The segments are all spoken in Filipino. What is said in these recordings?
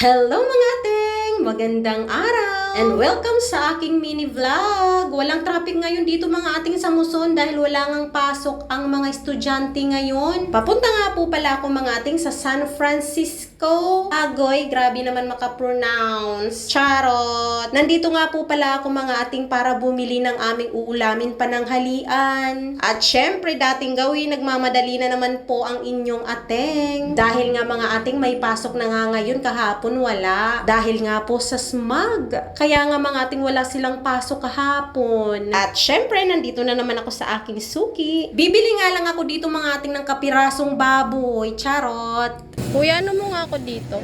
Hello mga ating! Magandang araw! And welcome sa aking mini vlog! Walang traffic ngayon dito mga ating sa Muson dahil wala ngang pasok ang mga estudyante ngayon. Papunta nga po pala ako mga ating sa San Francisco. Agoy, grabe naman makapronounce. Charot! Nandito nga po pala ako mga ating para bumili ng aming uulamin pananghalian. At syempre, dating gawin, nagmamadali na naman po ang inyong ateng. Dahil nga mga ating may pasok na nga ngayon, kahapon wala. Dahil nga po sa smog. Kaya nga mga ating wala silang pasok kahapon. At syempre, nandito na naman ako sa aking suki. Bibili nga lang ako dito mga ating ng kapirasong baboy. Charot! Kuya, ano mo nga ako dito?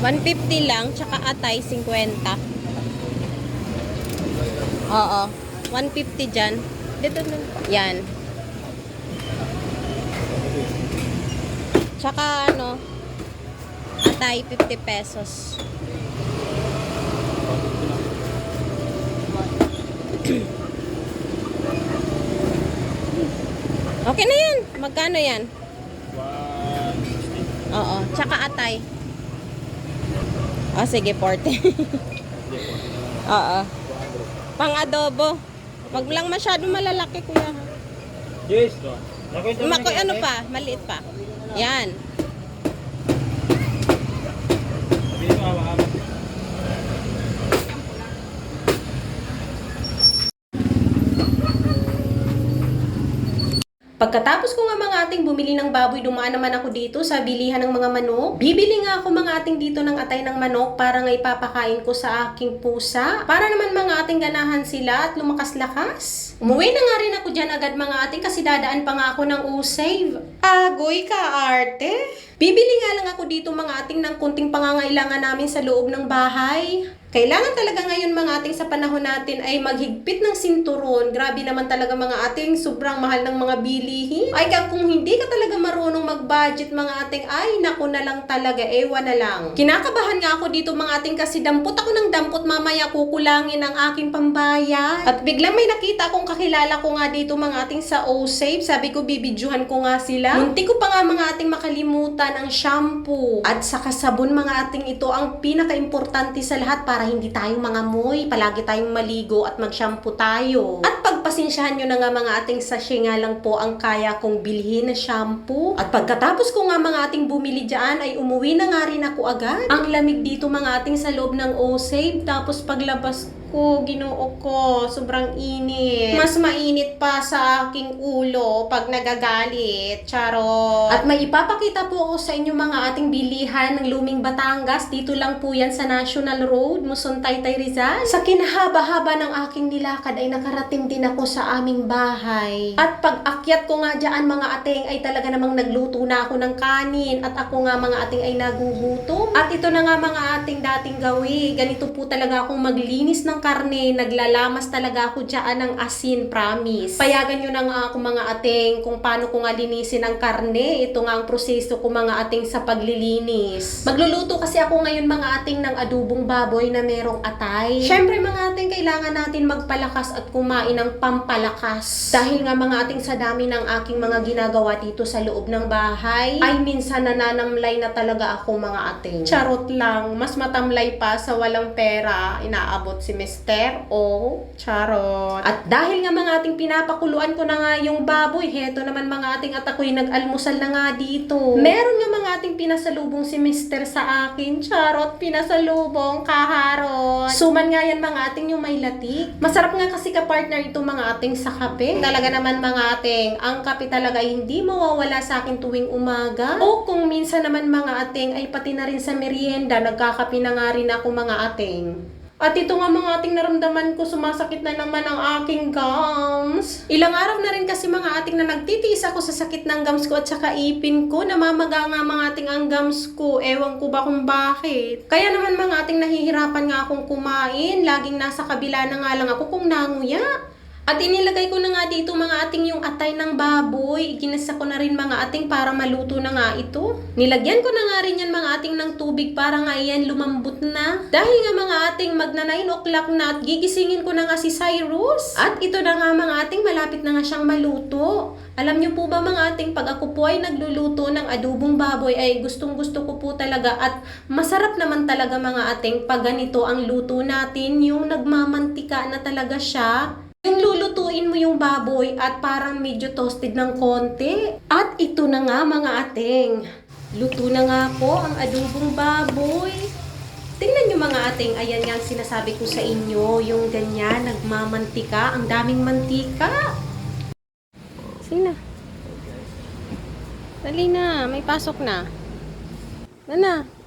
150 lang, tsaka atay, 50. Oo. 150 dyan. Dito na. Yan. Tsaka ano, atay, 50 pesos. Okay na yan. Magkano yan? Tsaka atay. Oh, sige, 40. Oo. Pang adobo. Wag lang masyado malalaki, kuya. Yes. Nakwento mo Mako, na ano pa? Maliit pa. Yan. Pagkatapos ko nga mga ating bumili ng baboy, dumaan naman ako dito sa bilihan ng mga manok. Bibili nga ako mga ating dito ng atay ng manok para nga ipapakain ko sa aking pusa. Para naman mga ating ganahan sila at lumakas-lakas. Umuwi na nga rin ako dyan agad mga ating kasi dadaan pa nga ako ng U-Save. Agoy ka, arte! Bibili nga lang ako dito mga ating ng kunting pangangailangan namin sa loob ng bahay. Kailangan talaga ngayon mga ating sa panahon natin ay maghigpit ng sinturon. Grabe naman talaga mga ating sobrang mahal ng mga bilihin. Ay kung hindi ka talaga marunong mag-budget mga ating ay naku na lang talaga ewan na lang. Kinakabahan nga ako dito mga ating kasi dampot ako ng dampot mamaya kukulangin ang aking pambayad. At biglang may nakita akong kakilala ko nga dito mga ating sa O-Save. Sabi ko bibidyohan ko nga sila. Munti ko pa nga mga ating makalimutan ang shampoo. At saka sabon mga ating ito ang pinaka-importante sa lahat para hindi tayo mga moy. Palagi tayong maligo at mag-shampoo tayo. At pagpasensyahan nyo na nga mga ating sachet nga lang po ang kaya kong bilhin na shampoo. At pagkatapos ko nga mga ating bumili dyan ay umuwi na nga rin ako agad. Ang lamig dito mga ating sa loob ng O-Save. Tapos paglabas ko, ginoo ko, sobrang init. Mas mainit pa sa aking ulo pag nagagalit. Charot. At may ipapakita po ako sa inyo mga ating bilihan ng Luming Batangas. Dito lang po yan sa National Road, Muson Taytay Rizal. Sa kinahaba-haba ng aking nilakad ay nakarating din ako sa aming bahay. At pag akyat ko nga dyan mga ating ay talaga namang nagluto na ako ng kanin. At ako nga mga ating ay nagugutom. At ito na nga mga ating dating gawi. Ganito po talaga akong maglinis ng karne. Naglalamas talaga ako dyan ng asin, promise. Payagan nyo na nga ako mga ating kung paano ko nga linisin ang karne. Ito nga ang proseso ko mga ating sa paglilinis. Magluluto kasi ako ngayon mga ating ng adubong baboy na merong atay. Syempre mga ating kailangan natin magpalakas at kumain ng pampalakas. Dahil nga mga ating sa dami ng aking mga ginagawa dito sa loob ng bahay, ay minsan nananamlay na talaga ako mga ating. Charot lang, mas matamlay pa sa walang pera, inaabot si Mister o charot. At dahil nga mga ating pinapakuluan ko na nga yung baboy, heto naman mga ating at ako'y nag-almusal na nga dito. Meron nga mga ating pinasalubong si Mister sa akin, charot, pinasalubong, kaharot. Suman nga yan mga ating yung may latik. Masarap nga kasi ka-partner ito mga ating sa kape. Talaga naman mga ating, ang kape talaga hindi mawawala sa akin tuwing umaga. O kung minsan naman mga ating ay pati na rin sa merienda, nagkakape na nga rin ako mga ating. At ito nga mga ating naramdaman ko, sumasakit na naman ang aking gums. Ilang araw na rin kasi mga ating na nagtitiis ako sa sakit ng gums ko at saka ipin ko. Namamaga nga mga ating ang gums ko. Ewan ko ba kung bakit. Kaya naman mga ating nahihirapan nga akong kumain. Laging nasa kabila na nga lang ako kung nanguya. At inilagay ko na nga dito mga ating yung atay ng baboy. Ginasa ko na rin mga ating para maluto na nga ito. Nilagyan ko na nga rin yan mga ating ng tubig para nga yan lumambot na. Dahil nga mga ating magna 9 o'clock na at gigisingin ko na nga si Cyrus. At ito na nga mga ating malapit na nga siyang maluto. Alam niyo po ba mga ating pag ako po ay nagluluto ng adubong baboy ay gustong gusto ko po talaga at masarap naman talaga mga ating pag ganito ang luto natin yung nagmamantika na talaga siya. Yung lulutuin mo yung baboy at parang medyo toasted ng konti. At ito na nga mga ating. Luto na nga po ang adubong baboy. Tingnan nyo mga ating, ayan nga sinasabi ko sa inyo, yung ganyan, nagmamantika, ang daming mantika. Sina? Dali na, may pasok na. Nana.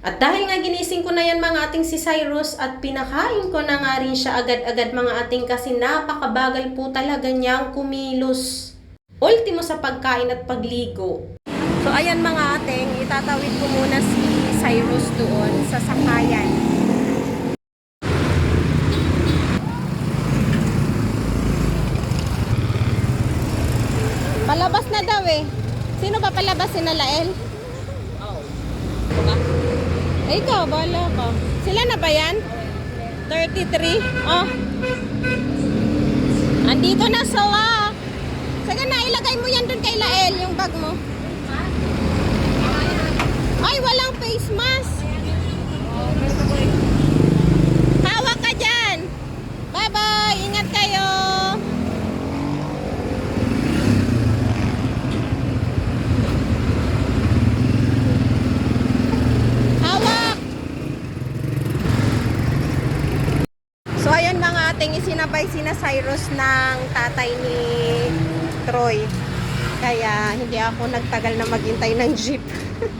At dahil nga ginising ko na yan mga ating si Cyrus at pinakain ko na nga rin siya agad-agad mga ating kasi napakabagal po talaga niyang kumilos. Ultimo sa pagkain at pagligo. So ayan mga ating, itatawid ko muna si Cyrus doon sa sakayan. Palabas na daw eh. Sino ba palabas si Nalael? Eh, ikaw, bala ka. Sila na ba yan? 33? Oh. Andito na, Sawa. Sige na, ilagay mo yan dun kay Lael, yung bag mo. Ay, walang face mask. Ating isinabay sina Cyrus ng tatay ni Troy. Kaya hindi ako nagtagal na maghintay ng jeep.